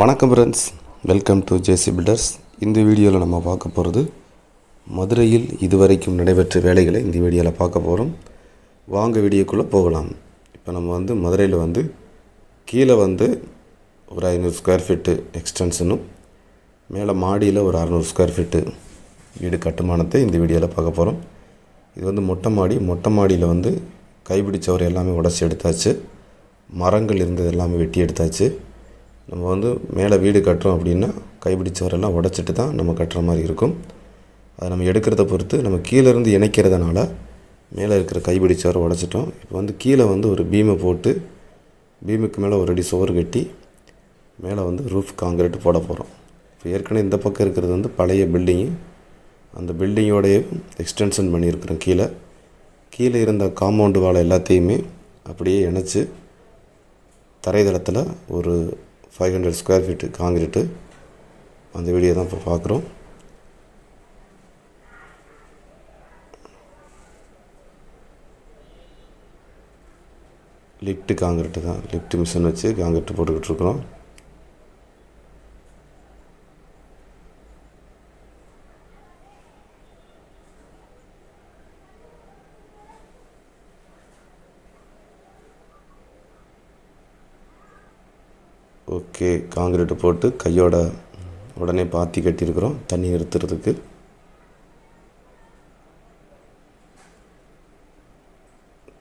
வணக்கம் friends welcome to JC builders இந்த வீடியோவில் நம்ம பார்க்க போகிறது மதுரையில் இதுவரைக்கும் நடைபெற்ற வேலைகளை இந்த வீடியோவில் பார்க்க போகிறோம் வாங்க வீடியோக்குள்ளே போகலாம். இப்போ நம்ம வந்து மதுரையில் வந்து கீழே வந்து ஒரு ஐநூறு ஸ்கொயர் ஃபீட்டு எக்ஸ்டென்ஷனும் மேலே மாடியில் ஒரு அறநூறு ஸ்கொயர் ஃபீட்டு வீடு கட்டுமானத்தை இந்த வீடியோவில் பார்க்க போகிறோம் இது வந்து மொட்டை மாடி. மொட்டை மாடியில் வந்து கைப்பிடிச்சவர் எல்லாமே உடச்சி எடுத்தாச்சு. மரங்கள் இருந்தது எல்லாமே வெட்டி எடுத்தாச்சு. நம்ம வந்து மேலே வீடு கட்டுறோம் அப்படின்னா கைப்பிடிச்சவரெல்லாம் உடச்சிட்டு தான் நம்ம கட்டுற மாதிரி இருக்கும். அதை நம்ம எடுக்கிறத பொறுத்து நம்ம கீழேருந்து இணைக்கிறதுனால மேலே இருக்கிற கைப்பிடிச்சவரை உடச்சிட்டோம். இப்போ வந்து கீழே வந்து ஒரு பீமை போட்டு பீமுக்கு மேலே ஒரு அடி சுவர் கட்டி மேலே வந்து ரூஃப் காங்கிரீட் போட போகிறோம் இப்போ ஏற்கனவே இந்த பக்கம் இருக்கிறது வந்து பழைய பில்டிங்கு அந்த பில்டிங்கோடைய எக்ஸ்டென்ஷன் பண்ணியிருக்கிறோம் கீழே. கீழே இருந்த காம்பவுண்டு வாழை எல்லாத்தையுமே அப்படியே இணைச்சி தரைதளத்தில் ஒரு five hundred square feet concrete அந்த வீடியோ தான் இப்போ பார்க்குறோம் லிஃப்ட்டு காங்கிரீட்டு தான். லிஃப்ட் மிஷின் வச்சு காங்கிரீட்டு போட்டுக்கிட்டு இருக்கிறோம். ஓகே காங்கிரீட்டு போட்டு கையோட உடனே பாத்தி கட்டியிருக்கிறோம். தண்ணி நிறுத்துறதுக்கு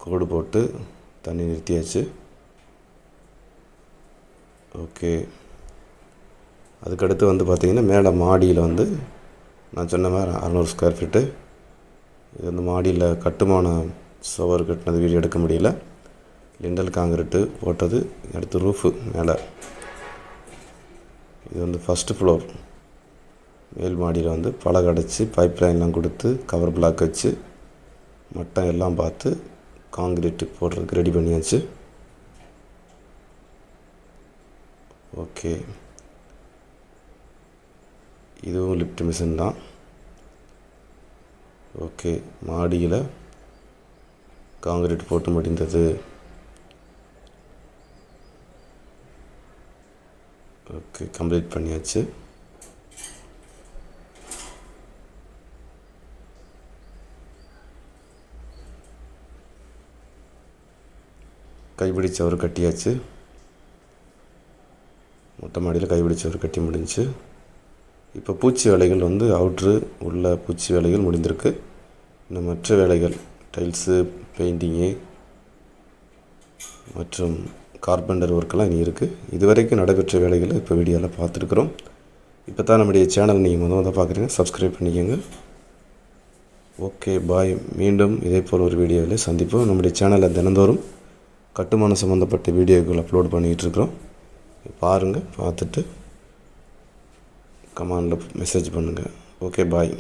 கோடு போட்டு தண்ணி நிறுத்தியாச்சு. ஓகே. அதுக்கடுத்து வந்து பார்த்திங்கன்னா மேலே மாடியில் வந்து நான் சொன்ன மாதிரி அறநூறு ஸ்கொயர் ஃபீட்டு இது வந்து மாடியில் கட்டுமான சுவர் கட்டினது வீடியோ எடுக்க முடியல. லிண்டல் காங்கிரீட்டு போட்டது அடுத்து ரூஃபு மேலே. இது வந்து ஃபஸ்ட்டு ஃப்ளோர் மேல் மாடியில் வந்து பழக அடைச்சி பைப் லைன்லாம் கொடுத்து கவர் பிளாக் வச்சு மட்டம் எல்லாம் பார்த்து காங்கிரீட்டு போடுறதுக்கு ரெடி பண்ணியாச்சு. ஓகே இதுவும் லிஃப்ட் மிஷின் தான். ஓகே மாடியில் காங்கிரீட் போட்டு முடிந்தது. ஒர்க்கு கம்ப்ளீட் பண்ணியாச்சு. கைப்பிடிச்சவர் கட்டியாச்சு. மொட்டை மாடியில் கைப்பிடிச்சவர் கட்டி முடிஞ்சு. இப்போ பூச்சி வேலைகள் வந்து அவுட்ரு உள்ள பூச்சி வேலைகள் முடிந்திருக்கு இன்னும் மற்ற வேலைகள் டைல்ஸு பெயிண்டிங்கு மற்றும் கார்பெண்டர் ஒர்க்கெல்லாம் இனி இருக்குது இதுவரைக்கும் நடைபெற்ற வேலைகளை இப்போ வீடியோவில் பார்த்துருக்குறோம். இப்போ தான் நம்முடைய சேனல் நீங்கள் முதல் முதல் பார்க்குறீங்க. சப்ஸ்கிரைப் பண்ணிக்கோங்க. Okay bye. மீண்டும் இதே போல் ஒரு வீடியோவில் சந்திப்போம். நம்முடைய சேனலில் தினந்தோறும் கட்டுமானம் சம்மந்தப்பட்ட வீடியோக்கள் அப்லோட் பண்ணிகிட்ருக்குறோம் பாருங்கள் பார்த்துட்டு கமாண்டில் மெசேஜ் பண்ணுங்கள் ஓகே பாய்.